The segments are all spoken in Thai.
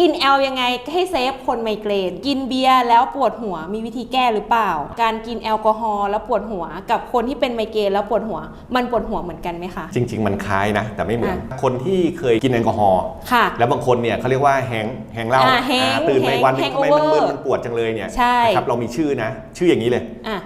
กินแอลยังไงให้เซฟคนไมเกรน กินเบียร์แล้วปวดหัวมีวิธีแก้หรือเปล่า การกินแอลกอฮอล์แล้วปวดหัว กับคนที่เป็นไมเกรนแล้วปวดหัว มันปวดหัวเหมือนกันไหมคะ จริง ๆ มันคล้ายนะ แต่ไม่เหมือนอะคนที่เคยกินแอลกอฮอล์ค่ะแล้วบางคนเนี่ยเขาเรียกว่าแฮงแฮงเหล้าอ่าแฮงอ่าตื่นไปแฮงวันหนึงทำไมมัน hangover มึนมันปวดจังเลยเนี่ยใช่นะครับเรามีชื่อนะ ชื่ออย่างนี้เลยอะ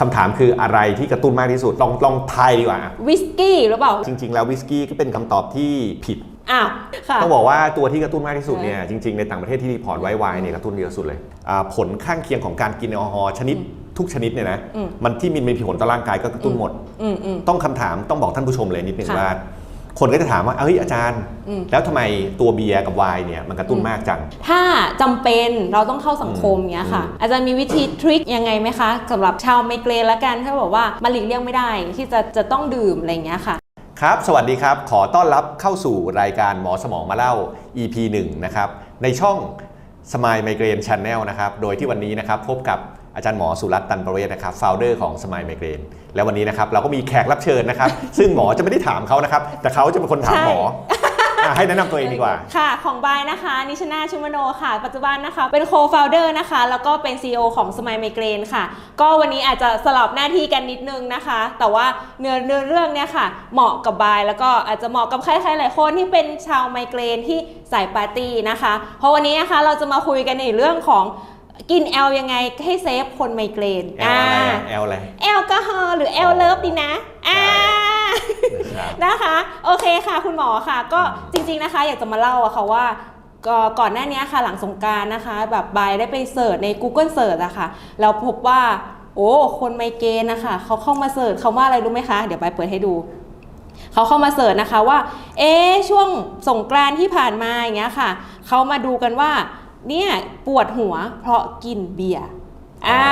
คำถามคืออะไรที่กระตุ้นมากที่สุด ลองลองทายดีกว่าวิสกี้หรือเปล่า จริง ๆ แล้ววิสกี้ก็เป็นคำตอบที่ผิด อ้าวค่ะต้องบอกว่าตัวที่กระตุ้นมากที่สุดเนี่ยจริงๆในต่างประเทศที่รีพอร์ตไว้ไวน์เนี่ยกระตุ้นเยอะสุดเลยอ่าผลข้างเคียงของการกินแอลกอฮอล์ชนิดทุกชนิดเนี่ยนะอืมมันที่มีมีผลต่อร่างกายก็กระตุ้นหมดอืมอืมต้องคำถามต้องบอกท่านผู้ชมเลยนิดนึงค่ะว่าคนก็จะถามว่า เอ้ยอาจารย์อืมแล้วทำไมตัวเบียร์กับไวน์เนี่ยมันกระตุ้นมากจัง ถ้าจำเป็นเราต้องเข้าสังคมเงี้ยค่ะอืมอาจารย์มีวิธีทริคยังไงไหมคะสำหรับชาวไมเกรนละกันถ้าบอกว่ามันหลีกเลี่ยงไม่ได้ที่จะจะต้องดื่มอะไรเงี้ยค่ะ ครับ สวัสดีครับ ขอต้อนรับเข้าสู่รายการหมอสมองมาเล่า EP 1 นะครับ ในช่อง Smile Migraine Channel นะครับ โดยที่วันนี้นะครับพบกับอาจารย์หมอสุรัตน์ตันประเวศนะครับโฟลเดอร์ของ Smile Migraine และวันนี้นะครับเราก็มีแขกรับเชิญนะครับ ซึ่งหมอจะไม่ได้ถามเขานะครับ แต่เขาจะเป็นคนถามหมอ ให้แนะนำตัวเองดีกว่า ค่ะ ของบายนะคะ นิชนาชุมโนค่ะ ปัจจุบันนะคะ เป็น co-founder นะคะ แล้วก็เป็น CEO ของ Smile Migraine ค่ะ ก็วันนี้อาจจะสลับหน้าที่กันนิดนึงนะคะ แต่ว่าเนื้อเนื้อเรื่องเนี่ยค่ะ เหมาะกับบาย แล้วก็อาจจะเหมาะกับใครๆหลายคนที่เป็นชาวไมเกรนที่สายปาร์ตี้นะคะ เพราะวันนี้นะคะเราจะมาคุยกันในเรื่องของกินแอลยังไงให้เซฟคนไมเกรนแอลอะไรอะแอลอะไร แอลกอฮอล์หรือแอลเลิฟดีนะอ่าครับ นะคะ โอเคค่ะ คุณหมอค่ะ ก็จริง ๆนะคะ อยากจะมาเล่าอะค่ะว่าก็ก่อนหน้านี้ค่ะหลังสงกรารนะคะ แบบบายได้ไปเสิร์ชใน Google Search อะค่ะแล้วพบว่าโอ้คนไมเกรนนะคะเขาเข้ามาเสิร์ชคำว่าอะไรรู้ไหมคะ เดี๋ยวบายเปิดให้ดู เขาเข้ามาเสิร์ชนะคะว่า เอ๊ะช่วงสงกรานต์ที่ผ่านมาอย่างเงี้ยค่ะเขามาดูกันว่าเนี่ยปวดหัวเพราะกินเบียร์ อ่า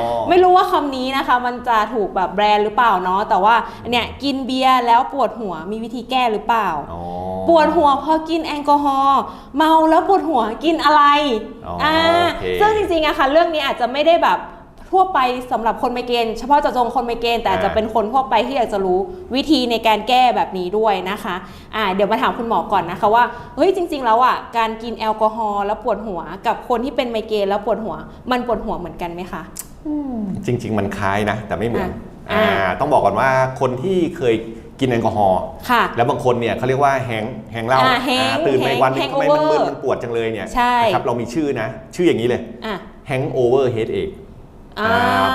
อ๋อไม่รู้ว่าคำนี้นะคะ มันจะถูกแบบแบรนด์หรือเปล่าเนาะแต่ว่าเนี่ยกินเบียร์แล้วปวดหัวมีวิธีแก้หรือเปล่าอ๋อปวดหัวเพราะกินแอลกอฮอล์เมาแล้วปวดหัวกินอะไรอ๋ออ่อ่าโอเคซึ่งจริงๆอะค่ะเรื่องนี้อาจจะไม่ได้แบบ ทั่วไปสำหรับคนไมเกรนเฉพาะเจาะจงคนไมเกรนแต่อาจจะเป็นคนทั่วไปที่อยากจะรู้วิธีในการแก้แบบนี้ด้วยนะคะอ่าเดี๋ยวมาถามคุณหมอก่อนนะคะว่าเฮ้ยจริง ๆ แล้วอะการกินแอลกอฮอล์แล้วปวดหัว กับคนที่เป็นไมเกรนแล้วปวดหัว มันปวดหัวเหมือนกันไหมคะจริง ๆ มันคล้ายนะ แต่ไม่เหมือนอ่าอ่าต้องบอกก่อนว่าคนที่เคยกินแอลกอฮอล์ค่ะแล้วบางคนเนี่ยเขาเรียกว่าแฮงแฮงเหล้าอ่าแฮงอ่าตื่นไปแฮงวันหนึงทำไมมันมึน hangover มันปวดจังเลยเนี่ยใช่นะครับเรามีชื่อนะ ชื่ออย่างนี้เลยอะ hangover headache อ่าอ่า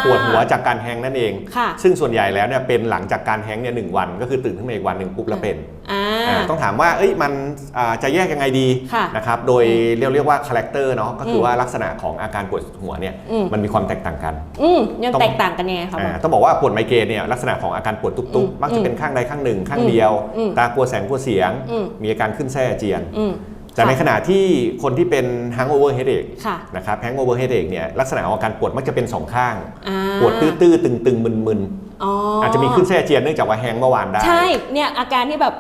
ปวดหัวจากการแฮงนั่นเองค่ะซึ่งส่วนใหญ่แล้วเนี่ยเป็นหลังจากการแฮงเนี่ยหนึ่งวัน ก็คือตื่นขึ้นมาอีกวันหนึ่งปุ๊บแล้วเป็นอ่าอ่าต้องถามว่าเอ้ยมันอ่าจะแยกยังไงดีค่ะนะครับโดยเรียกเรียกว่าคาแรคเตอร์เนาะก็คืออมว่าลักษณะของอาการปวดหัวเนี่ยอืมมันมีความแตกต่างกันอืมยังต้องแตกต่างกันยังไงคะหมออ่าต้องบอกว่าปวดไมเกรนเนี่ยลักษณะของอาการปวดตุบอืมๆมักจะเป็นข้างใดข้างหนึ่งข้างเดียวอืมตากลัวแสงกลัวเสียงอืมมีอาการขึ้นแส้อาเจียนอืม แต่ในค่ะขณะที่คนที่เป็น hangover headache ค่ะนะครับ hangover headache เนี่ยลักษณะของอาการปวดมักจะเป็นสองข้างอ่าปวดตื้อๆตึงๆมึนอ๋อๆออาจจะมีขึ้นแส้อาเจียนเนื่องจากว่าแฮงเมื่อวานได้ ใช่เนี่ยอาการที่แบบ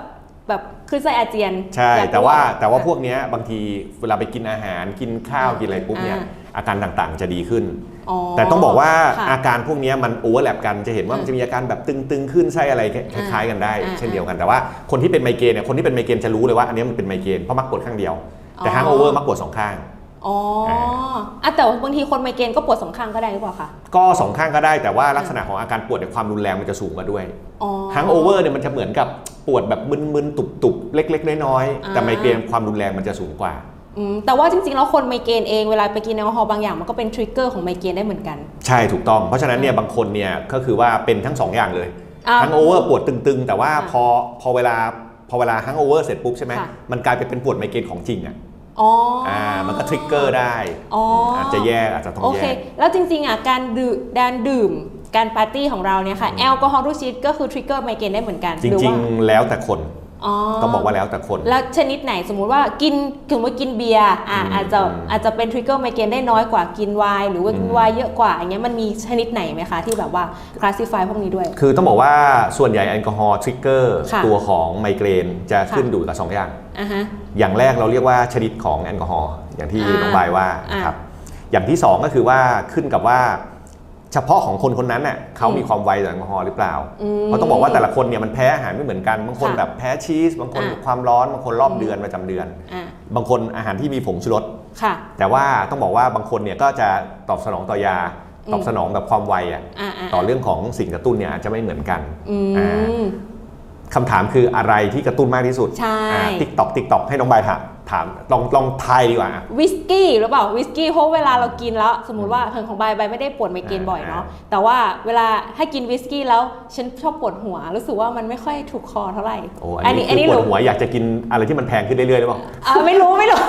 แบบขึ้นไส้อาเจียน ใช่อยกแต่ว่ารู้แต่ว่าพวกเนี้ยบางทีเวลาไปกินอาหารกินข้าวอ่ากินอะไรปุ๊บเนี่ยอ่าอาการต่างๆจะดีขึ้นอ๋อ แต่ต้องบอกว่าค่ะอาการพวกเนี้ยมันโอเวอร์แลปกันจะเห็นว่าอืมมันจะมีอาการแบบตึงๆ ขึ้นไส้อะไรคล้ายๆกันได้อ่าเช่นเดียวกันแต่ว่าคนที่เป็นไมเกรนเนี่ยคนที่เป็นไมเกรนจะรู้เลยว่าอันเนี้ยมันเป็นไมเกรนเพราะมักปวดข้างเดียว แต่อ๋อฮังโอเวอร์มักปวดสองข้างอ๋ออะแต่ว่าบางทีคนไมเกรนก็ปวดสองข้างก็ได้หรือเปล่าคะก็สองข้างก็ได้แต่ว่าลักษณะของอาการปวดในยความรุนแรงมันจะสูงกว่าด้วยอ๋อฮังโอเวอร์เนี่ยมันจะเหมือนกับปวดแบบมึนๆตุบๆเล็ก ๆ น้อยๆแต่อ่าไมเกรนความรุนแรงมันจะสูงกว่าอืม แต่ว่าจริงๆ แล้วคนไมเกรนเองเวลาไปกินแอลกอฮอล์บางอย่างมันก็เป็นทริกเกอร์ของไมเกรนได้เหมือนกัน ใช่ถูกต้อง เพราะฉะนั้นเนี่ยบางคนเนี่ยก็คือว่าเป็นทั้งสองอย่างเลยอ่าทั้งโอเวอร์ปวดตึงๆ แต่ว่าค่ะพอพอเวลาพอเวลาฮังโอเวอร์เสร็จปุ๊บใช่ไหมค่ะมันกลายไปเป็นปวดไมเกรนของจริงอะอ๋อออ่ามันก็ทริกเกอร์ได้อ๋อออาจจะแยกอาจจะต้องโอแยเคกแล้วจริงๆอะการดื่มการดื่มการปาร์ตี้ของเราเนี่ยค่ะแอลกอฮอล์ทุกชนิดก็คือทริกเกอร์ไมเกรนได้เหมือนกันจหรือริงว่าๆแล้วแต่คน อ๋อต้องบอกว่าแล้วแต่คน แล้วชนิดไหนสมมุติว่ากินถึงว่ากินเบียร์อะอืมอาจจะอืมอาจจะเป็นทริกเกอร์ไมเกรนได้น้อยกว่ากินไวน์หรือว่ากินอืมไวน์เยอะกว่าอย่างเงี้ยมันมีชนิดไหนไหมคะที่แบบว่าคลาสสิฟายพวกนี้ด้วย คือต้องบอกว่าส่วนใหญ่แอลกอฮอล์ทริกเกอร์ค่ะตัวของไมเกรนจะค่ะขึ้นอยู่กับสองอย่างอะฮะอย่างแรกเราเรียกว่าชนิดของแอลกอฮอล์อย่างที่อ่าน้องบายว่าอ่านะครับอย่างที่สองก็คือว่าขึ้นกับว่าช เฉพาะของคนคนนั้นน่ะเขาอืมมีความไวต่อแอลกอฮอล์หรือเปล่าอืมเพราะต้องบอกว่าแต่ละคนเนี่ยมันแพ้อาหารไม่เหมือนกันบางคนค่ะแบบแพ้ชีส บางคนอะความร้อนบางคนรอบเดือนประจำเดือนอ่าบางคนอาหารที่มีผงชูรสค่ะแต่ว่าต้องบอกว่าบางคนเนี่ยก็จะตอบสนองต่อยาอืมตอบสนองแบบความไวอะอ่าาต่อเรื่องของสิ่งกระตุ้นเนี่ยอาจจะไม่เหมือนกันอือ่ามคำถามคืออะไรที่กระตุ้นมากที่สุดใช่ติ๊กตอกติ๊กตอกให้น้องบายถาม ถามลองลองทายดีกว่าอะวิสกี้หรือเปล่าวิสกี้เพราะเวลาเรากินแล้ว สมมติว่าเพิงของใบใบไม่ได้ปวดไมเกรนบ่อยเนาะอ่าแต่ว่าเวลาให้กินวิสกี้แล้วฉันชอบปวดหัว รู้สึกว่ามันไม่ค่อยถูกคอเท่าไหร่โอ้อันนี้คือปวดรู้หัวอยากจะกินอะไรที่มันแพงขึ้นเรื่อยๆหรือเปล่าอ่าไม่รู้ไม่รู้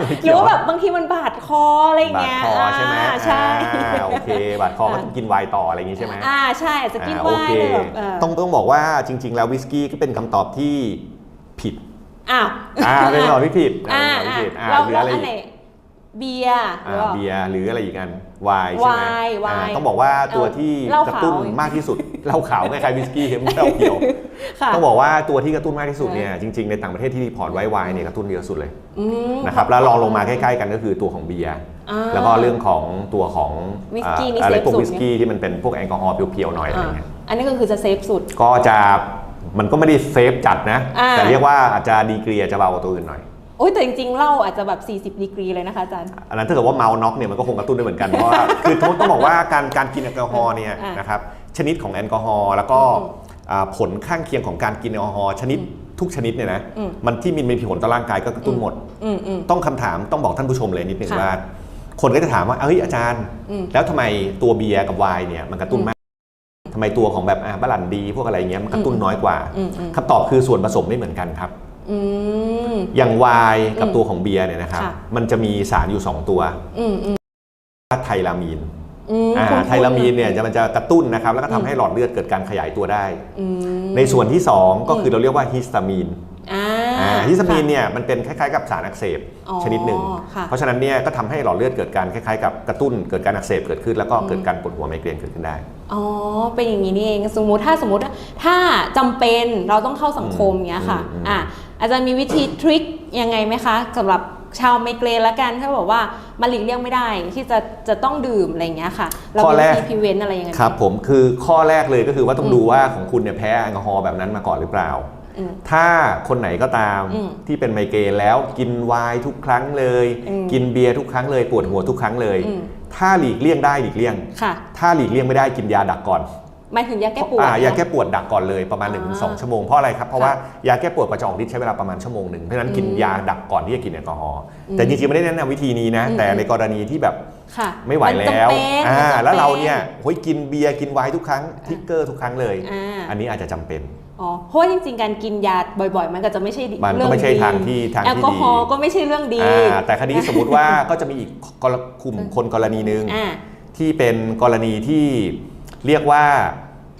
ไม่หเกี่รืยวอว่าแบบบางทีมันบาดคออะไรอย่างบาดเงี้ยคอใช่ไหมอ่าใช่อ่าโอเคบาดคอก็ต้องกินไวน์ต่ออะไรอย่างงี้ใช่ไหมอ่าใช่อาจจะกินอ่าไวโอเคน์เลยแบบเออต้องต้องบอกว่าจริง ๆ แล้ววิสกี้ก็เป็นคำตอบที่ผิด อ้าวอ่าเป็นคำตอบที่ผิดอ่าเป็นคำตอบที่ผิดอ่าเราหรือเราอะไรอัอีนกไหนเบียร์หรืออ่าเปล่าเบียร์หรืออะไรอีกกันไวน์ใช่ไหมไวน์ไวน์อ่าต้องบอกว่าตัวที่เหล้ากระตุ้นขาวมากที่สุดเหล้าขาวคล้ายๆวิสกี้ไม่เหล้าเขียวค่ะต้องบอกว่าตัวที่กระตุ้นมากที่สุดเนี่ยจริงๆในต่างประเทศที่รีพอร์ตไว้ไวน์เนี่ยกระตุ้นเยอะสุดเลยอืมนะครับแล้วรองลงมาใกล้ๆกันก็คือตัวของเบียร์อ่าแล้วก็เรื่องของตัวของวิสกี้นี่อ่าอะไรเซฟพวกสุดวิสกี้ที่มันเป็นพวกแอลกอฮอล์เพียวๆหน่อยอะไรอ่าเงี้ยอันนี้ก็คือจะเซฟสุดก็จะ มันก็ไม่ได้เซฟจัดนะ อ่า แต่เรียกว่าอาจจะดีกรีอาจจะเบากว่าตัวอื่นหน่อย โอ้ยแต่จริงๆเหล้าอาจจะแบบ40ดีกรีเลยนะคะอาจารย์ อันนั้นถ้าเกิดว่าเมาน็อกเนี่ยมันก็คงกระตุ้นได้เหมือนกัน เพราะว่าคือต้องบอกว่าการการกินแอลกอฮอล์เนี่ยอ่านนะครับชนิดของแอลกอฮอล์แล้วก็อืมอ่าผลข้างเคียงของการกินแอลกอฮอล์ชนิดทุกชนิดเนี่ยนะอืม มันที่มีมีผลต่อร่างกายก็กระตุ้นหมด อืมอืม ต้องคำถามต้องบอกท่านผู้ชมเลยนิดนึงค่ะว่า คนก็จะถามว่าเอ้ยอาจารย์ อืม แล้วทำไมตัวเบียร์กับไวน์เนี่ยมันกระตุ้นมาก ทำไมตัวของแบบอ่าบาลันดี พวกอะไรเงี้ยมันกระตุ้นน้อยกว่าอืมอืมคำตอบคือส่วนผสมไม่เหมือนกันครับอืมอย่างไวน์กับอืมตัวของเบียร์เนี่ยนะครับค่ะมันจะมีสารอยู่ 2 ตัวอืมอืมไทลามีนอืมอ่าคุ้นๆไทลามีนเนี่ยจะมันจะกระตุ้นนะครับ แล้วก็อืทำมให้หลอดเลือดเกิดการขยายตัวได้อืมในส่วนที่ 2 ก็คือเราเรียกว่าฮิสตามีนอ่าอ่า ฮิสตามีนเนี่ยมันเป็นคล้ายๆกับสารอักเสบอ๋อชนิดหนึ่งค่ะเพราะฉะนั้นเนี่ยก็ทำให้หลอดเลือดเกิดการคล้ายๆกับกระตุ้นเกิดการอักเสบเกิดขึ้นแล้วก็อืมเกิดการปวดหัวไมเกรนเกิดขึ้นได้ อ๋อ เป็นอย่างนี้นี่เอง สมมุติถ้าสมมติถ้าจำเป็นเราต้องเข้าสังคมเงี้ยค่ะอืมอืมอะอาจารย์มีวิธีทริคยังไงไหมคะสำหรับชาวไมเกรนละกันถ้าบอกว่ามันหลีกเลี่ยงไม่ได้ที่จะจะต้องดื่มอะไรอย่างเงี้ยค่ะเราข้อมีแรวิกธีพิเวนอะไรยังไงไหมครับผมคือข้อแรกเลยก็คือว่าต้องอืมดูว่าของคุณเนี่ยแพ้แอลกอฮอล์แบบนั้นมาก่อนหรือเปล่าอืม ถ้าคนไหนก็ตามอืมที่เป็นไมเกรนแล้วกินไวน์ทุกครั้งเลยอืมกินเบียร์ทุกครั้งเลยปวดหัวทุกครั้งเลยอืมถ้าหลีกเลี่ยงได้หลีกเลี่ยงค่ะถ้าหลีกเลี่ยงไม่ได้กินยาดักก่อนหมายถึงยาแก้ปวดอ่ายาเนอะแก้ปวดดักก่อนเลยประมาณอ่า1-2 ชั่วโมงเพราะอะไรครับ เพราะค่ะว่ายาแก้ปวดกว่าจะออกฤทธิ์ใช้เวลาประมาณชั่วโมงหนึ่งเพราะฉะนั้นกินอืมยาดักก่อนที่จะกินแอลกอฮอล์อืมแต่จริงๆไม่ได้แนะนำวิธีนี้นะอืมแต่ในกรณีที่แบบค่ะไม่ไหวนแล้จำวเป็นอ่ามันจำป็แล้วเราเนี่ยโอ้ยกินเบียร์กินไวน์ทุกครั้งทิกเกอร์ทุกครั้งเลยอ่าอันนี้อาจจะจำเป็น อ๋อเพราะว่าจริงๆ การกินยาบ่อยๆ มันก็จะไม่ใช่มันก็เรื่องไม่ใช่ดีทางที่ทางที่แอลกอฮอล์ดีก็ไม่ใช่เรื่องดีอ่าแต่คราวนี้สมมุติว่าก็จะมีอีกกรกลุ่มคนกรณีหนึ่งอ่าที่เป็นกรณีที่เรียกว่า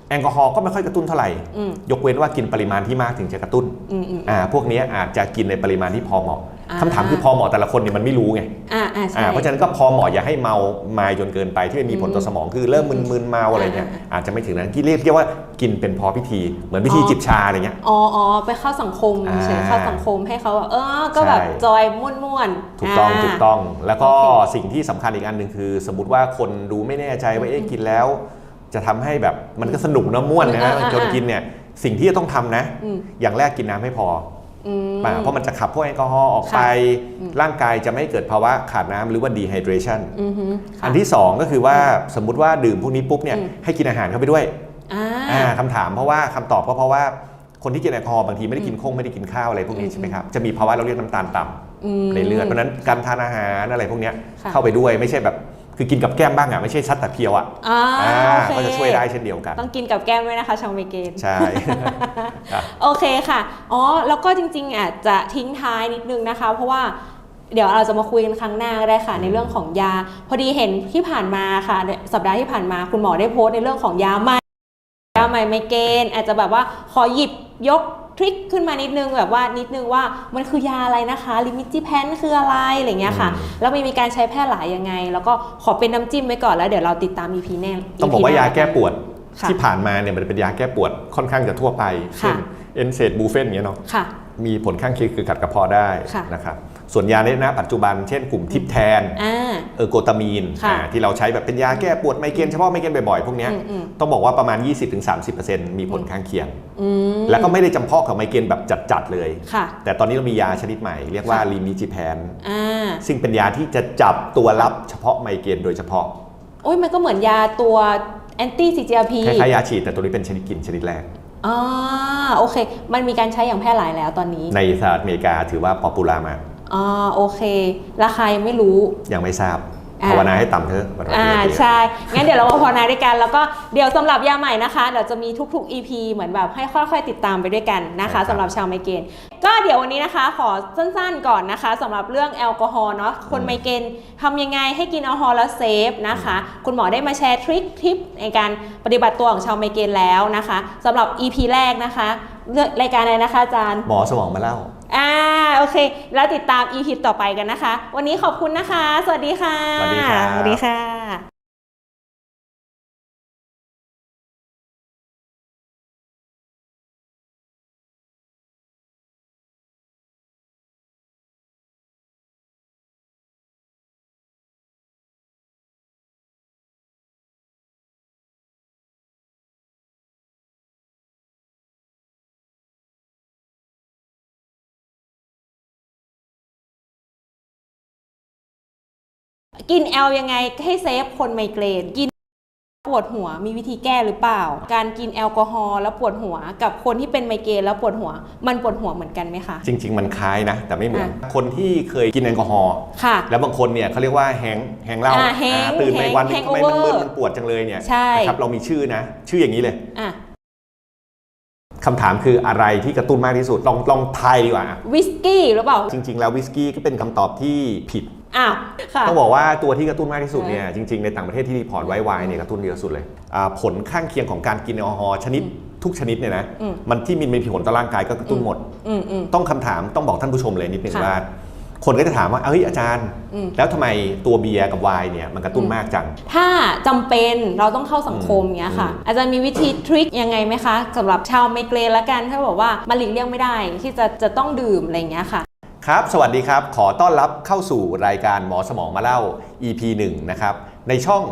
แอลกอฮอล์ก็ไม่ค่อยกระตุ้นเท่าไหร่อืมยกเว้นว่ากินปริมาณที่มากถึงจะกระตุ้นอืมอืมอ่าพวกนี้อาจจะกินในปริมาณที่พอเหมาะอ่า คำถามคือพอเหมาะแต่ละคนเนี่ยมันไม่รู้ไงอ่าอ่าใช่อ่าเพราะฉะนั้นก็พอเหมาะอย่าให้เมาไมายจนเกินไปที่มันมีผลต่อสมองคือเริ่มมึนๆเมาอะไรเงี้ยอ่าอาจจะไม่ถึงนั้นที่เรียกเรียกว่ากินเป็นพอพิธี เหมือนพิธีอ๋อจิบชาอะไรเงี้ยอ๋ออ๋อไปเข้าสังคมอ่าเฉยเข้าสังคมให้เขาแบบเออก็แบบใช่จอยม่วนๆถูกต้องาถูกต้อง แล้วก็โอเคสิ่งที่สำคัญอีกอันหนึ่งคือ สมมติว่าคนดูไม่แน่ใจว่าเอ๊ะกินแล้ว จะทำให้แบบมันก็สนุกนะม่วนนะอ่าอ่าจนกินเนี่ยสิ่งที่จะต้องทำนะอืมอย่างแรกกินน้ำให้พออืมอ่า เพราะมันจะขับพวกแอลกอฮอล์ออกไปอืมร่างกายจะไม่เกิดภาวะขาดน้ำหรือว่า dehydration อือฮึค่ะอันที่ 2 ก็คือว่าสมมุติว่าดื่มพวกนี้ปุ๊บเนี่ยอืมให้กินอาหารเข้าไปด้วยอ่าอ่าคำถามเพราะว่าคำตอบก็เพราะว่าคนที่กินแอลกอฮอล์บางทีไม่ได้กินคงไม่ได้กินข้าวอะไรพวกนี้อืมใช่ไหมครับจะมีภาวะเราเรียกน้ำตาลต่ำอืมในเลือดเพราะฉะนั้นการทานอาหารอะไรพวกเนี้ยค่ะเข้าไปด้วยไม่ใช่แบบ คือกินกับแก้มบ้างอะไม่ใช่ซัดแต่เพียวอะอ่าอ่าโอเค ก็จะช่วยได้เช่นเดียวกัน ต้องกินกับแก้มด้วยนะคะชาวเมเกน ใช่ ครับ โอเคค่ะ อ๋อ แล้วก็จริงๆอาจจะทิ้งท้ายนิดนึงนะคะ เพราะว่าเดี๋ยวเราจะมาคุยกันครั้งหน้าก็ได้ค่ะ ในเรื่องของยา พอดีเห็นที่ผ่านมาค่ะสัปดาห์ที่ผ่านมาคุณหมอได้โพสต์ในเรื่องของยาใหม่ ยาใหม่ไมเกรนอาจจะแบบว่าขอหยิบยกทริคขึ้นมานิดนึงแบบว่านิดนึงว่ามันคือยาอะไรนะคะลิมิจิแพนคืออะไรอะไรเงี้ยค่ะอืมแล้วมันมีการใช้แพร่หลายยังไง แล้วก็ขอเป็นน้ำจิ้มไว้ก่อนแล้วเดี๋ยวเราติดตาม EP แน่ ต้องบอกว่า EP หน้ยาแก้ปวดค่ะที่ผ่านมาเนี่ยมันเป็นยาแก้ปวดค่อนข้างจะทั่วไปเช่นค่ะเอนเซดบูเฟนเงี้ยเนาะค่ะมีผลข้างเคียงคือขัดกระเพาะได้ค่ะนะครับ ส่วนยาในณปัจจุบันเช่นกลุ่มทิปแทนอ่าเออร์โกตามีนค่ะอ่าที่เราใช้แบบเป็นยาแก้ปวดไมเกรนเฉพาะไมเกรนบ่อยๆ พวกเนี้ยอืมอืมต้องบอกว่าประมาณ 20-30%มีผลข้างเคียงอืมแล้วก็ไม่ได้จำเพาะกับไมเกรนแบบจัดๆเลยค่ะแต่ตอนนี้เรามียาชนิดใหม่ เรียกว่าค่ะลีมิจิแพนอ่าซึ่งเป็นยาที่จะจับตัวรับเฉพาะไมเกรนโดยเฉพาะโอ้ยมันก็เหมือนยาตัวแอนตี้ CGRP คล้ายๆยาฉีดแต่ตัวนี้เป็นชนิดกินชนิดแรกอ่าโอเค มันมีการใช้อย่างแพร่หลายแล้วตอนนี้ ในสหรัฐอเมริกาถือว่าป๊อปปูล่ามาก อ่าโอเค ราคายังไม่รู้ ยังไม่ทราบอ่าภาวนาให้ต่ำเถอะวันวันอ่านี้ใช่ งั้นเดี๋ยวเรามาภาวนาด้วยกัน แล้วก็เดี๋ยวสำหรับยาใหม่นะคะเดี๋ยวจะมีทุก ๆ EP เหมือนแบบให้ค่อย ๆ ติดตามไปด้วยกันนะคะสำหรับชาวไมเกรนก็เดี๋ยววันนี้นะคะขอสั้นๆก่อนนะคะสำหรับเรื่องแอลกอฮอล์เนาะคนไมเกรนทำยังไงให้กินแอลกอฮอล์แล้วเซฟนะคะ คุณหมอได้มาแชร์ทริคทิปในการปฏิบัติตัวของชาวไมเกรนแล้วนะคะสำหรับ EP แรกนะคะเลือกรายการอะไรนะคะอาจารย์หมอสมองมาเล่า อ่าโอเค แล้วติดตาม EP ต่อไปกันนะคะ วันนี้ขอบคุณนะคะ สวัสดีค่ะ สวัสดีครับ สวัสดีค่ะ กินแอลยังไงให้เซฟคนไมเกรนกินปวดหัวมีวิธีแก้หรือเปล่า การกินแอลกอฮอล์แล้วปวดหัวกับคนที่เป็นไมเกรนแล้วปวดหัว มันปวดหัวเหมือนกันไหมคะ จริง ๆ มันคล้ายนะ แต่ไม่เหมือน คนที่เคยกินแอลกอฮอล์ค่ะ แล้วบางคนเนี่ยเขาเรียกว่าแฮงแฮงเหล้าอ่าแฮงอ่าตื่นไปวันหนึงแฮงทำไมมัน hangover มึนมันปวดจังเลยเนี่ยใช่นะครับเรามีชื่อนะ ชื่ออย่างนี้เลยอะคำถามคืออะไรที่กระตุ้นมากที่สุดลองลองทายดีกว่าวิสกี้หรือเปล่า จริง ๆ แล้ววิสกี้ก็เป็นคำตอบที่ผิด อ้าวค่ะ ต้องบอกว่าตัวที่กระตุ้นมากที่สุดเนี่ยจริงๆในต่างประเทศที่รีพอร์ตไว้ไวน์เนี่ยกระตุ้นเยอะสุดเลยอ่าผลข้างเคียงของการกินแอลกอฮอล์ชนิดทุกชนิดเนี่ยนะอืม มันที่มีมีผลต่อร่างกายก็กระตุ้นหมด อืมอืม ต้องคำถามต้องบอกท่านผู้ชมเลยนิดนึงค่ะว่า คนก็จะถามว่าเอ้ยอาจารย์ อืม แล้วทำไมตัวเบียร์กับไวน์เนี่ยมันกระตุ้นอืมมากจัง ถ้าจำเป็นเราต้องเข้าสังคมเงี้ยค่ะอืมอาจารย์มีวิธีทริคยังไงไหมคะสำหรับชาวไมเกรนละกันถ้าบอกว่ามันหลีกเลี่ยงไม่ได้ที่จะจะต้องดื่มอะไรอย่างเงี้ยค่ะ ครับ สวัสดีครับ ขอต้อนรับเข้าสู่รายการหมอสมองมาเล่า EP 1 นะครับ ในช่อง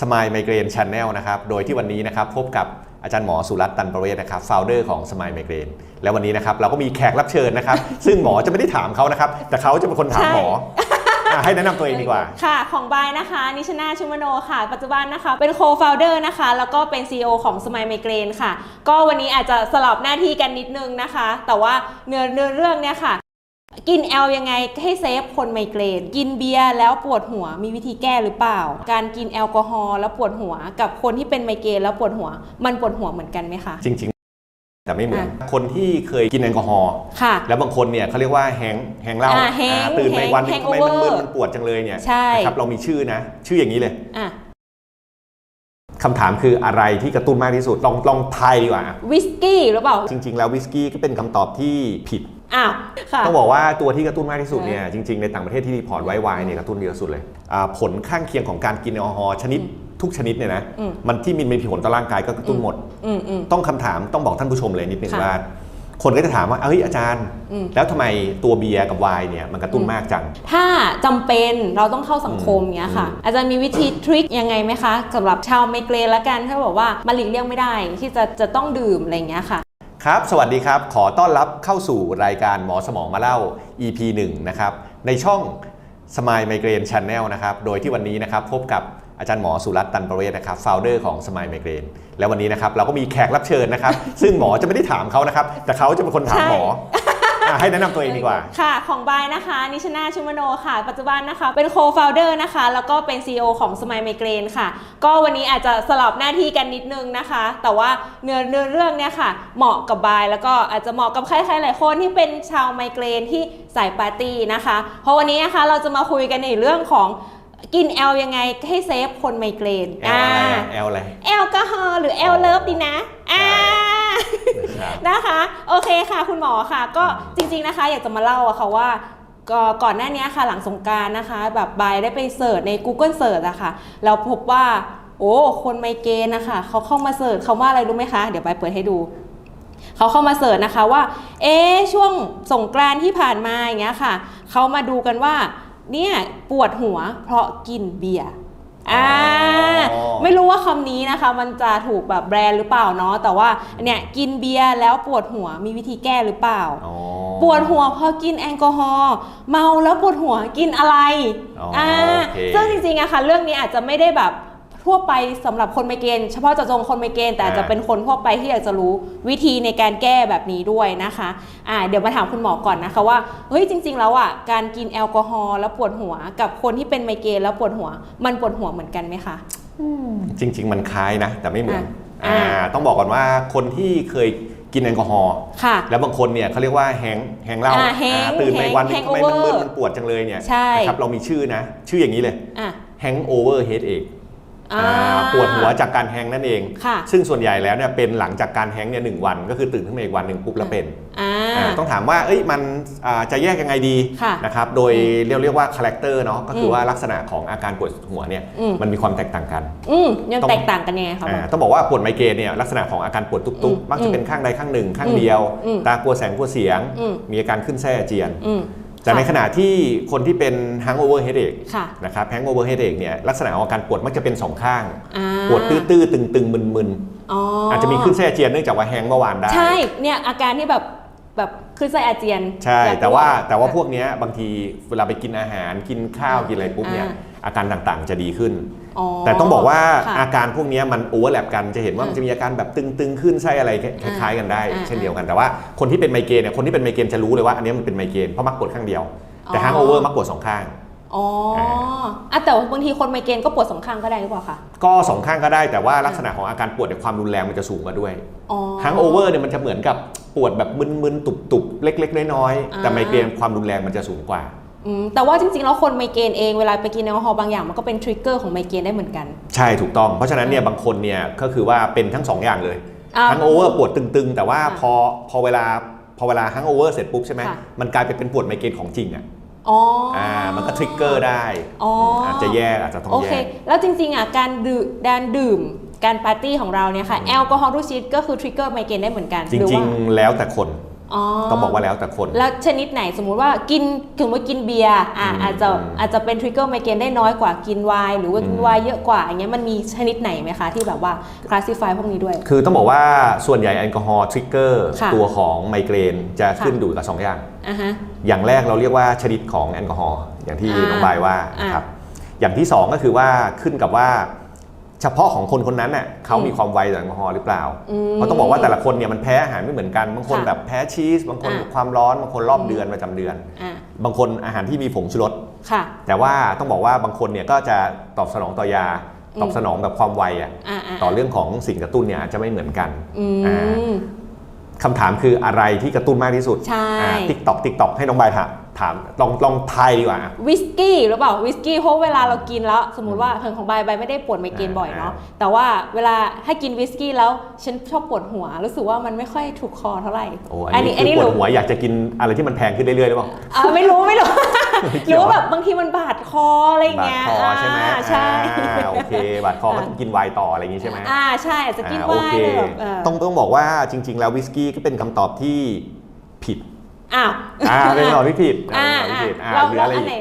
Smile Migraine Channel นะครับ โดยที่วันนี้นะครับพบกับอาจารย์หมอสุรัตน์ตันประเวศนะครับ founder ของ Smile Migraine แล้ววันนี้นะครับเราก็มีแขกรับเชิญนะครับ ซึ่งหมอจะไม่ได้ถามเขานะครับ แต่เขาจะเป็นคนถามหมอ อะให้แนะนำตัวเองดีกว่า ค่ะ ของบายนะคะ นิชนาชุมโนค่ะ ปัจจุบันนะคะ เป็น co-founder นะคะ แล้วก็เป็น CEO ของ Smile Migraine ค่ะ ก็วันนี้อาจจะสลับหน้าที่กันนิดนึงนะคะ แต่ว่าเนื้อเนื้อเรื่องเนี่ยค่ะ กินแอลยังไงให้เซฟคนไมเกรน กินเบียร์แล้วปวดหัวมีวิธีแก้หรือเปล่า การกินแอลกอฮอล์แล้วปวดหัว กับคนที่เป็นไมเกรนแล้วปวดหัว มันปวดหัวเหมือนกันไหมคะ จริง ๆ แต่ไม่เหมือนอะคนที่เคยกินแอลกอฮอล์ค่ะ แล้วบางคนเนี่ยเขาเรียกว่าแฮงแฮงเหล้าอ่าแฮงอ่าตื่นไปแฮงวันหนึงทำไมมัน hangover มึนมันปวดจังเลยเนี่ยใช่ นะครับเรามีชื่อนะ ชื่ออย่างนี้เลยอะคำถามคืออะไรที่กระตุ้นมากที่สุดลองลองทายดีกว่า วิสกี้หรือเปล่า จริง ๆ แล้ววิสกี้ก็เป็นคำตอบที่ผิด อ้าวค่ะต้องบอกว่าตัวที่กระตุ้นมากที่สุดเนี่ยจริงๆในต่างประเทศที่รีพอร์ตไว้ไวน์เนี่ยกระตุ้นเยอะสุดเลยอ่าผลข้างเคียงของการกินแอลกอฮอล์ชนิดทุกชนิดเนี่ยนะอืมมันที่มีมีผลต่อร่างกายก็กระตุ้นหมดอืมอืมต้องคำถามต้องบอกท่านผู้ชมเลยนิดนึงค่ะว่าคนก็จะถามว่า เอ้ยอาจารย์อืมแล้วทำไมตัวเบียร์กับไวน์เนี่ยมันกระตุ้นมากจัง ถ้าจำเป็นเราต้องเข้าสังคมเงี้ยค่ะอืมอาจารย์มีวิธีทริคยังไงไหมคะสำหรับชาวไมเกรนละกัน ถ้าบอกว่ามันหลีกเลี่ยงไม่ได้ที่จะจะต้องดื่มอะไรอย่างเงี้ยค่ะ ครับ สวัสดีครับ ขอต้อนรับเข้าสู่รายการหมอสมองมาเล่า EP 1 นะครับ ในช่อง Smile Migraine Channel นะครับ โดยที่วันนี้นะครับพบกับอาจารย์หมอสุรัตน์ตันประเวศนะครับ founder ของ Smile Migraine แล้ววันนี้นะครับเราก็มีแขกรับเชิญนะครับ ซึ่งหมอจะไม่ได้ถามเขานะครับ แต่เขาจะเป็นคนถามหมอ อะให้แนะนำตัวเองดีกว่า ค่ะ ของบายนะคะ นิชนาชุมโนค่ะ ปัจจุบันนะคะ เป็น co-founder นะคะ แล้วก็เป็น CEO ของ Smile Migraine ค่ะ ก็วันนี้อาจจะสลับหน้าที่กันนิดนึงนะคะ แต่ว่าเนื้อเนื้อเรื่องเนี่ยค่ะ เหมาะกับบาย แล้วก็อาจจะเหมาะกับใครๆหลายคนที่เป็นชาวไมเกรนที่สายปาร์ตี้นะคะ เพราะวันนี้นะคะเราจะมาคุยกันในเรื่องของกินแอลยังไงให้เซฟคนไมเกรนแอลอะไรอะแอลอะไรแอลกอฮอล์หรือแอลเลิฟดีนะอ่า นะครับนะคะ โอเคค่ะ คุณหมอค่ะ ก็จริง ๆนะคะ อยากจะมาเล่าอะค่ะว่าก็ก่อนหน้านี้ค่ะหลังสงกรารนะคะ แบบบายได้ไปเสิร์ชใน Google Search อะค่ะแล้วพบว่าโอ้คนไมเกรนนะคะเขาเข้ามาเสิร์ชคำว่าอะไรรู้ไหมคะ เดี๋ยวบายเปิดให้ดูเขาเข้ามาเสิร์ชนะคะว่า เอ๊ะช่วงสงกรานต์ที่ผ่านมาอย่างเงี้ยค่ะเขามาดูกันว่าเนี่ยปวดหัวเพราะกินเบียร์ อ่าอ๋อไม่รู้ว่าคำนี้นะคะ มันจะถูกแบบแบรนด์หรือเปล่าเนาะแต่ว่าเนี่ยกินเบียร์แล้วปวดหัวมีวิธีแก้หรือเปล่าอ๋อปวดหัวเพราะกินแอลกอฮอล์เมาแล้วปวดหัวกินอะไรอ๋ออ่โอเคซึ่งจริงๆอะค่ะเรื่องนี้อาจจะไม่ได้แบบ ทั่วไปสำหรับคนไมเกรนเฉพาะเจาะจงคนไมเกรนแต่อาจจะเป็นคนทั่วไปที่อยากจะรู้วิธีในการแก้แบบนี้ด้วยนะคะอ่าเดี๋ยวมาถามคุณหมอก่อนนะคะว่าเฮ้ยจริง ๆ แล้วอะการกินแอลกอฮอล์แล้วปวดหัว กับคนที่เป็นไมเกรนแล้วปวดหัว มันปวดหัวเหมือนกันไหมคะจริง ๆ มันคล้ายนะ แต่ไม่เหมือนอ่าอ่าต้องบอกก่อนว่าคนที่เคยกินแอลกอฮอล์ค่ะแล้วบางคนเนี่ยเขาเรียกว่าแฮงค์แฮงค์เหล้าอ่าแฮงค์อ่าตื่นไปวันหนึงแฮงค์ทำไมมัน over มึนมันปวดจังเลยเนี่ยใช่นะครับเรามีชื่อนะ ชื่ออย่างนี้เลยอะแฮง o อเวอร์เฮดเอกอ่า ปวดหัวจากการแฮงค์นั่นเองค่ะซึ่งส่วนใหญ่แล้วเนี่ยเป็นหลังจากการแฮงค์เนี่ยหนึ่งวัน ก็คือตื่นขึ้นมาอีกวันหนึ่งปุ๊บแล้วเป็นอ่าอ่าต้องถามว่าเอ้ยมันอ่าจะแยกยังไงดีค่ะนะครับโดยเรียกเรียกว่าคาแรคเตอร์เนาะก็คืออมว่าลักษณะของอาการปวดหัวเนี่ยอืมมันมีความแตกต่างกันอืมยังต้องแตกต่างกันยังไงคะหมออ่าต้องบอกว่าปวดไมเกรนเนี่ยลักษณะของอาการปวดตุ๊บอืมๆมักจะเป็นข้างใดข้างหนึ่งข้างเดียวอืมตากลัวแสงกลัวเสียงอืมมีอาการขึ้นแส้อาเจียนอืม แต่ในขค่ะณะที่คนที่เป็น hangover headache ค่ะนะครับ hangover headache เนี่ยลักษณะของอาการปวดมักจะเป็นสองข้างอ่าปวดตื้อๆตึงๆมึนอ๋อๆออาจจะมีขึ้นแส้อาเจียนเนื่องจากว่าแฮงก์เมื่อวานได้ ใช่ เนี่ยอาการที่แบบ แบบขึ้นไส้อาเจียนใช่อยกแต่ว่ารู้แต่ว่าพวกเนี้ยบางทีเวลาไปกินอาหารกินข้าวอ่ากินอะไรปุ๊บเนี่ยอ่าอาการต่างๆจะดีขึ้นอ๋อแต่ต้องบอกว่าค่ะอาการพวกเนี้ยมันโอเวอร์แลปกันจะเห็นว่าอ่ามัมันจะมีอาการแบบตึงๆ ขึ้นไส้อะไรคล้ายๆกันได้อ่าเช่นเดียวกันแต่ว่าคนที่เป็นไมเกรนเนี่ยคนที่เป็นไมเกรนจะรู้เลยว่าอันเนี้ยมันเป็นไมเกรนเพราะมักปวดข้างเดียวแต่อ๋อฮังโอเวอร์มักปวดสองข้าง อ๋ออะแต่ว่าบางทีคนไมเกรนก็ปวดสองข้างก็ได้หรือเปล่าคะ ก็สองข้างก็ได้แต่ว่าลักษณะของอาการปวดในยความรุนแรงมันจะสูงกว่าด้วยอ๋อฮังโอเวอร์เนี่ยมันจะเหมือนกับปวดแบบมึนๆ ตุบๆ เล็ก ๆ น้อยๆ แต่อ่าไมเกรนความรุนแรงมันจะสูงกว่าอืมแต่ว่าจริงๆ แล้วคนไมเกรนเองเวลาไปกินแอลกอฮอล์บางอย่างมันก็เป็นทริกเกอร์ของไมเกรนได้เหมือนกัน ใช่ถูกต้อง เพราะฉะนั้นเนี่ยบางคนเนี่ยก็คือว่าเป็นทั้งสองอย่างเลยอ่าฮังโอเวอร์ปวดตึงๆ แต่ว่าอ่าพอพอเวลาพอเวลาฮังโอเวอร์เสร็จปุ๊บใช่ไหมค่ะมันกลายเป็นเป็นปวดไมเกรนของจริงอะ อ๋อออ่ามันก็ทริกเกอร์ได้อ๋อออาจจะแยกอาจจะต้องโอแยเค ก แล้วจริงๆอะการดื่มการดื่มการปาร์ตี้ของเราเนี่ยค่ะ แอลกอฮอล์ทุกชนิดก็คือทริกเกอร์ไมเกรนได้เหมือนกันจหรือริงว่า ๆ แล้วแต่คนอ๋อ ต้องบอกว่าแล้วแต่คน แล้วชนิดไหนสมมุติว่ากินถึงว่ากินเบียร์อะอืมอาจจะอืมอาจจะเป็นทริกเกอร์ไมเกรนได้น้อยกว่ากินไวน์หรือว่ากินอืมไวน์เยอะกว่าอย่างเงี้ยมันมีชนิดไหนไหมคะที่แบบว่าคลาสสิฟายพวกนี้ด้วย คือต้องบอกว่าส่วนใหญ่แอลกอฮอล์ทริกเกอร์ค่ะตัวของไมเกรนจะค่ะขึ้นอยู่กับสองอย่างอะฮะอย่างแรกเราเรียกว่าชนิดของแอลกอฮอล์อย่างที่อ่าน้องบายว่าอ่านะครับอย่างที่สองก็คือว่าขึ้นกับว่า เฉพาะของคนคนนั้นน่ะเขามีความไวต่อแอลกอฮอล์หรือเปล่าอืมเพราะต้องบอกว่าแต่ละคนเนี่ยมันแพ้อาหารไม่เหมือนกัน บางคนค่ะแบบแพ้ชีส บางคนอ่าความร้อน บางคนรอบเดือนประจำเดือนอะบางคนอาหารที่มีผงชูรสค่ะแต่ว่าต้องบอกว่าบางคนเนี่ยก็จะตอบสนองต่อยาอืมตอบสนองแบบความไวอะอะอะต่อเรื่องของสิ่งกระตุ้นเนี่ยอาจจะไม่เหมือนกันอือ่ามคำถามคืออะไรที่กระตุ้นมากที่สุดใช่ติ๊กตอกติ๊กตอกให้น้องบายถาม ถามลองลองทายดีกว่า วิสกี้หรือเปล่าวิสกี้เพราะเวลาเรากินแล้ว สมมติว่าเหิงของใบใบไม่ได้ปวดไมเกรนบ่อยเนาะอ่าแต่ว่าเวลาให้กินวิสกี้แล้วฉันชอบปวดหัว รู้สึกว่ามันไม่ค่อยถูกคอเท่าไหร่โอ้อันนี้คือปวดหัวอยากจะกินอะไรที่มันแพงขึ้นเรื่อยๆหรือเปล่าอ่าไม่รู้ไม่รู้หเกี่รืยวอว่าแบบบางทีมันบาดคออะไรอย่างบาดเงี้ยคอใช่ไหมอ่าใช่อ่าโอเคบาดคอก็ต้องกินไวน์ต่ออะไรอย่างงี้ใช่ไหมอ่าใช่อาจจะกินอ่าไวโอเคน์เลยแบบเออต้องต้องบอกว่าจริง ๆ แล้ววิสกี้ก็เป็นคำตอบที่ผิด อ้าวอ่าเป็นคำตอบที่ผิดอ่าเป็นคำตอบที่ผิดอ่าเราหรือเราอะไรอันอีกไหน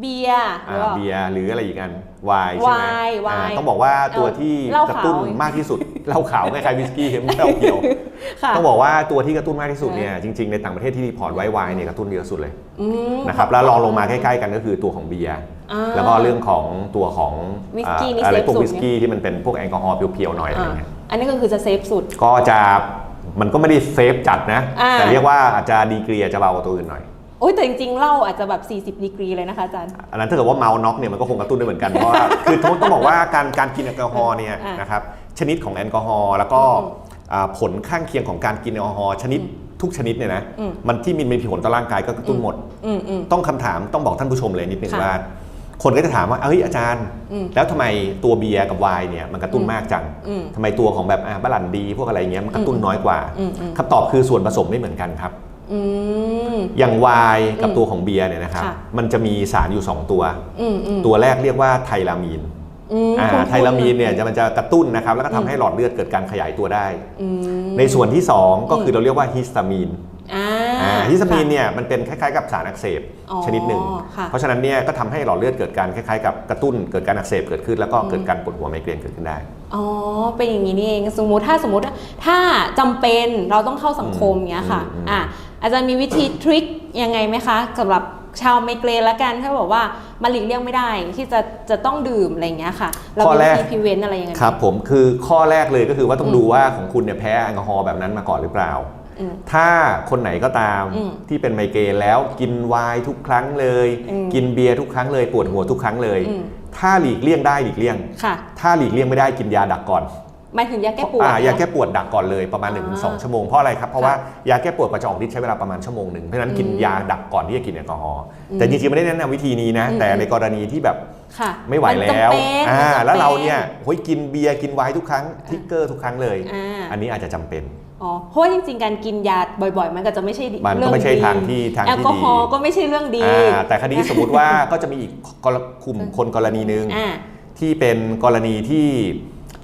เบียร์หรืออ่าเปล่าเบียร์หรืออะไรอีกอันไวน์ใช่ไหมไวน์ไวน์อ่าต้องบอกว่าตัวที่เหล้ากระตุ้นขาวมากที่สุดเหล้าขาวคล้ายๆวิสกี้ไม่เหล้าเขียวค่ะต้องบอกว่าตัวที่กระตุ้นมากที่สุดเนี่ยจริงๆในต่างประเทศที่รีพอร์ตไว้ไวน์เนี่ยกระตุ้นเยอะสุดเลยอืมนะครับแล้วรองลงมาใกล้ๆกันก็คือตัวของเบียร์อ่าแล้วก็เรื่องของตัวของวิสกี้นี่อ่าอะไรเซฟพวกสุดวิสกี้ที่มันเป็นพวกแอลกอฮอล์เพียวๆหน่อยอะไรอ่าเงี้ยอันนี้ก็คือจะเซฟสุดก็จะ มันก็ไม่ได้เซฟจัดนะ อ่า แต่เรียกว่าอาจจะดีกรีอาจจะเบากว่าตัวอื่นหน่อย โอ้ยแต่จริงๆเหล้าอาจจะแบบ 40ดีกรีเลยนะคะอาจารย์ อันนั้นถ้าเกิดว่าเมาน็อกเนี่ยมันก็คงกระตุ้นได้เหมือนกัน เพราะว่าคือต้องบอกว่าการการกินแอลกอฮอล์เนี่ยอ่านนะครับชนิดของแอลกอฮอล์แล้วก็อืมอ่าผลข้างเคียงของการกินแอลกอฮอล์ชนิดทุกชนิดเนี่ยนะอืม มันที่มีมีผลต่อร่างกายก็กระตุ้นหมด อืมอืม ต้องคำถามต้องบอกท่านผู้ชมเลยนิดนึงค่ะว่า คนก็จะถามว่าเอ้ยอาจารย์อืมแล้วทำไมตัวเบียร์กับไวน์เนี่ยมันกระตุ้นอืมมากจังอืมทำไมตัวของแบบอะบาลันดี พวกอะไรเงี้ยมันกระตุ้นน้อยกว่าอืมอืมคำตอบคือส่วนผสมไม่เหมือนกันครับอืมอย่างไวน์กับอืมตัวของเบียร์เนี่ยนะครับค่ะมันจะมีสารอยู่ 2 ตัวอืมอืมตัวแรกเรียกว่าไทรามีนอืมอ่าคุ้นๆไทรามีนเนี่ยจะมันจะกระตุ้นนะครับ แล้วก็อืทำมให้หลอดเลือดเกิดการขยายตัวได้อืมในส่วนที่ 2 ก็คือเราเรียกว่าฮิสตามีนอ่าอ่าฮิสตามีนค่ะเนี่ยมันเป็นคล้ายๆกับสารอักเสบอ๋อ ชนิดหนึ่งค่ะเพราะฉะนั้นเนี่ยก็ทำให้หลอดเลือดเกิดการคล้ายๆกับกระตุ้นเกิดการอักเสบเกิดขึ้นแล้วก็เกิดการปวดหัวไมเกรนเกิดขึ้นได้ อ๋อ เป็นอย่างนี้นี่เอง สมมุติถ้าสมมติถ้าจำเป็นเราต้องเข้าสังคมเงี้ยค่ะอืมอืมอะ อาจารย์มีวิธีทริคยังไงไหมคะสำหรับชาวไมเกรนละกันถ้าบอกว่ามันหลีกเลี่ยงไม่ได้ที่จะจะต้องดื่มอะไรเงี้ยค่ะเราข้อมีแรวิกธีพิเวนอะไรยังไงไหมครับผมคือข้อแรกเลยก็คือว่าต้องอืมดูว่าของคุณเนี่ยแพ้แอลกอฮอล์แบบนั้นมาก่อนหรือเปล่าอืม ถ้าคนไหนก็ตามอืมที่เป็นไมเกรนแล้วกินไวน์ทุกครั้งเลยอืมกินเบียร์ทุกครั้งเลย ปวดหัวทุกครั้งเลยอืมถ้าหลีกเลี่ยงได้หลีกเลี่ยงค่ะถ้าหลีกเลี่ยงไม่ได้กินยาดักก่อนหมายถึงยาแก้ปวดอ่ายาเนอะแก้ปวดดักก่อนเลยประมาณอ่า1-2 ชั่วโมงเพราะอะไรครับเพราะค่ะว่ายาแก้ปวดกว่าจะออกฤทธิ์ใช้เวลาประมาณชั่วโมงหนึ่งเพราะฉะนั้นกินอืมยาดักก่อนที่จะกินแอลกอฮอล์อืมแต่จริงๆไม่ได้แนะนำวิธีนี้นะอืมแต่ในกรณีที่แบบค่ะไม่ไหวนแล้จำวเป็นอ่ามันจำแล้วเราป็เนี่ยโอ้ยกินเบียร์กินไวน์ทุกครั้งทิกเกอร์ทุกครั้งเลยอ่าอันนี้อาจจะจำเป็น อ๋อเพราะว่าจริง ๆ การกินยาบ่อย ๆ มันก็จะไม่ใช่มันก็เรื่องไม่ใช่ดีทางที่ทางที่แอลกอฮอล์ดีก็ไม่ใช่เรื่องดีอ่าแต่คดีสมมติว่าก็จะมีอีกกรกลุ่มคนกรณีหนึ่งอ่าที่เป็นกรณีที่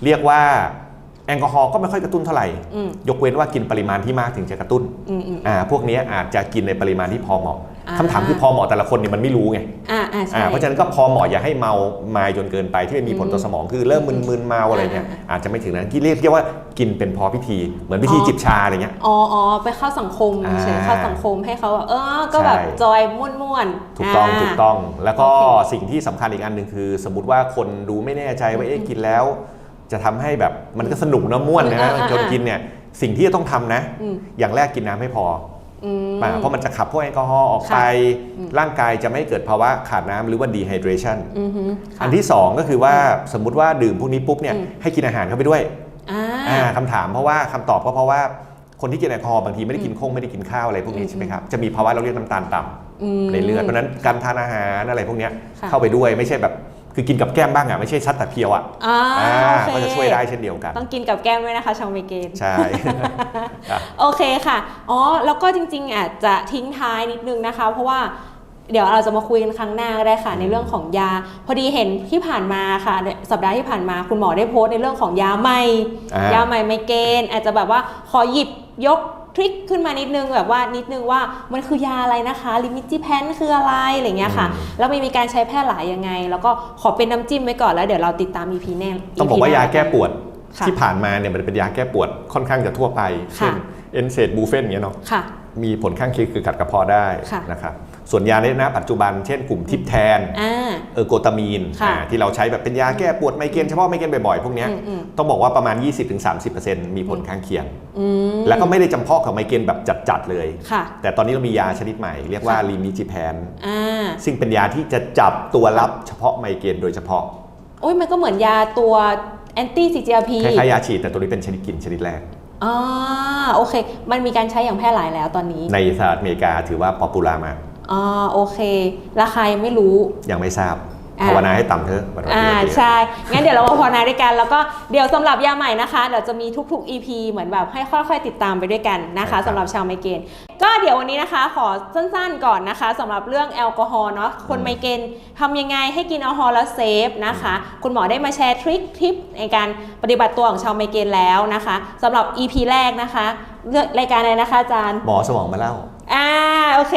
เรียกว่าแอลกอฮอล์ก็ไม่ค่อยกระตุ้นเท่าไหร่อืมยกเว้นว่ากินปริมาณที่มากถึงจะกระตุ้นอืมอืมอ่าพวกนี้อาจจะกินในปริมาณที่พอเหมาะ อ่าคำถามคือพอเหมาะแต่ละคนเนี่ยมันไม่รู้ไงอ่าอ่าใช่อ่าเพราะฉะนั้นก็พอเหมาะอย่าให้เมามาจนเกินไปที่มันมีผลต่อสมองคือเริ่มมึนๆเมาอะไรเนี่ยอ่าอาจจะไม่ถึงนั้นที่เรียกเรียกว่ากินเป็นพอพิธี เหมือนพิธีอ๋อจิบชาอะไรเงี้ยอ๋ออ๋อไปเข้าสังคมอ่าเฉยเข้าสังคมให้เขาแบบเออก็แบบใช่จอยม่วนๆถูกต้องาถูกต้อง แล้วก็โอเคสิ่งที่สำคัญอีกอันหนึ่งคือ สมมติว่าคนดูไม่แน่ใจว่าเอ๊ะกินแล้ว จะทำให้แบบมันก็สนุกนะม่วนนะอ่าอ่าจนกินเนี่ยสิ่งที่จะต้องทำนะอืมอย่างแรกกินน้ำให้พอ อืม อ่าเพราะมันจะขับพวกแอลกอฮอล์ออกไปอืมร่างกายจะไม่เกิดภาวะขาดน้ำหรือว่า dehydration อือฮึค่ะ อันที่ 2 ก็คือว่าสมมุติว่าดื่มพวกนี้ปุ๊บเนี่ยอืม ให้กินอาหารเข้าไปด้วยอ่า อ่าคำถามเพราะว่าคำตอบก็เพราะว่าคนที่กินแอลกอฮอล์บางทีไม่ได้กินคงไม่ได้กินข้าวอะไรพวกนี้อืมใช่ไหมครับจะมีภาวะเราเรียกน้ำตาลต่ำอืมในเลือดเพราะฉะนั้นการทานอาหารอะไรพวกเนี้ยค่ะเข้าไปด้วยไม่ใช่แบบ คือกินกับแก้มบ้างอะไม่ใช่ซัดแต่เพียวอะอ่าอ่าโอเค ก็จะช่วยได้เช่นเดียวกัน ต้องกินกับแก้มด้วยนะคะชาวเมเกน ใช่ ครับ โอเคค่ะ อ๋อ แล้วก็จริงๆอาจจะทิ้งท้ายนิดนึงนะคะ เพราะว่าเดี๋ยวเราจะมาคุยกันครั้งหน้าก็ได้ค่ะ ในเรื่องของยา พอดีเห็นที่ผ่านมาค่ะในสัปดาห์ที่ผ่านมาคุณหมอได้โพสต์ในเรื่องของยาใหม่ อ่ายยาใหม่ไมเกรนอาจจะแบบว่าขอหยิบยก ทริคขึ้นมานิดนึงแบบว่านิดนึงว่ามันคือยาอะไรนะคะลิมิจิแพนคืออะไรอะไรเงี้ยค่ะอืมแล้วมันมีการใช้แพร่หลายยังไง แล้วก็ขอเป็นน้ำจิ้มไว้ก่อนแล้วเดี๋ยวเราติดตาม EP แน่ต้องบอก EP ว่ายาแก้ปวดค่ะที่ผ่านมาเนี่ยมันเป็นยาแก้ปวดค่อนข้างจะทั่วไปค่ะเช่นเอนเซดบูเฟนอย่างเงี้ยเนาะค่ะมีผลข้างเคียงคือกัดกระเพาะได้ค่ะนะครับ ส่วนยาในณปัจจุบันเช่นกลุ่มทิปแทนอ่าเออร์โกตามีนค่ะอ่าที่เราใช้แบบเป็นยาแก้ปวดไมเกรนเฉพาะไมเกรนบ่อยๆ พวกเนี้ยอืมอืมต้องบอกว่าประมาณ 20-30%มีผลข้างเคียงอืมแล้วก็ไม่ได้จำเพาะกับไมเกรนแบบจัดๆเลยค่ะแต่ตอนนี้เรามียาชนิดใหม่เรียกว่าค่ะลิมิจิแพนอ่าซึ่งเป็นยาที่จะจับตัวรับเฉพาะไมเกรนโดยเฉพาะ โอ้ยมันก็เหมือนยาตัวแอนตี้ CGRP คล้ายๆยาฉีดแต่ตัวนี้เป็นชนิดกลิ่นชนิดแรกอ่าโอเค มันมีการใช้อย่างแพร่หลายแล้วตอนนี้ ในสหรัฐอเมริกาถือว่าป๊อปปูล่ามาก อ่าโอเค ราคายังไม่รู้ ยังไม่ทราบอ่าภาวนาให้ต่ำเถอะวันวันอ่านี้ใช่ งั้นเดี๋ยวเรามาภาวนาด้วยกัน แล้วก็เดี๋ยวสำหรับยาใหม่นะคะเดี๋ยวจะมีทุกๆ EP เหมือนแบบให้ค่อยๆติดตามไปด้วยกันนะคะสำหรับชาวไมเกรนก็เดี๋ยววันนี้นะคะขอสั้นๆก่อนนะคะสำหรับเรื่องแอลกอฮอล์เนาะคนไมเกรนทำยังไงให้กินแอลกอฮอล์แล้วเซฟนะคะ คุณหมอได้มาแชร์ทริคทิปในการปฏิบัติตัวของชาวไมเกรนแล้วนะคะสำหรับ EP แรกนะคะเลือกรายการอะไรนะคะอาจารย์หมอสมองมาเล่าอ่าโอเค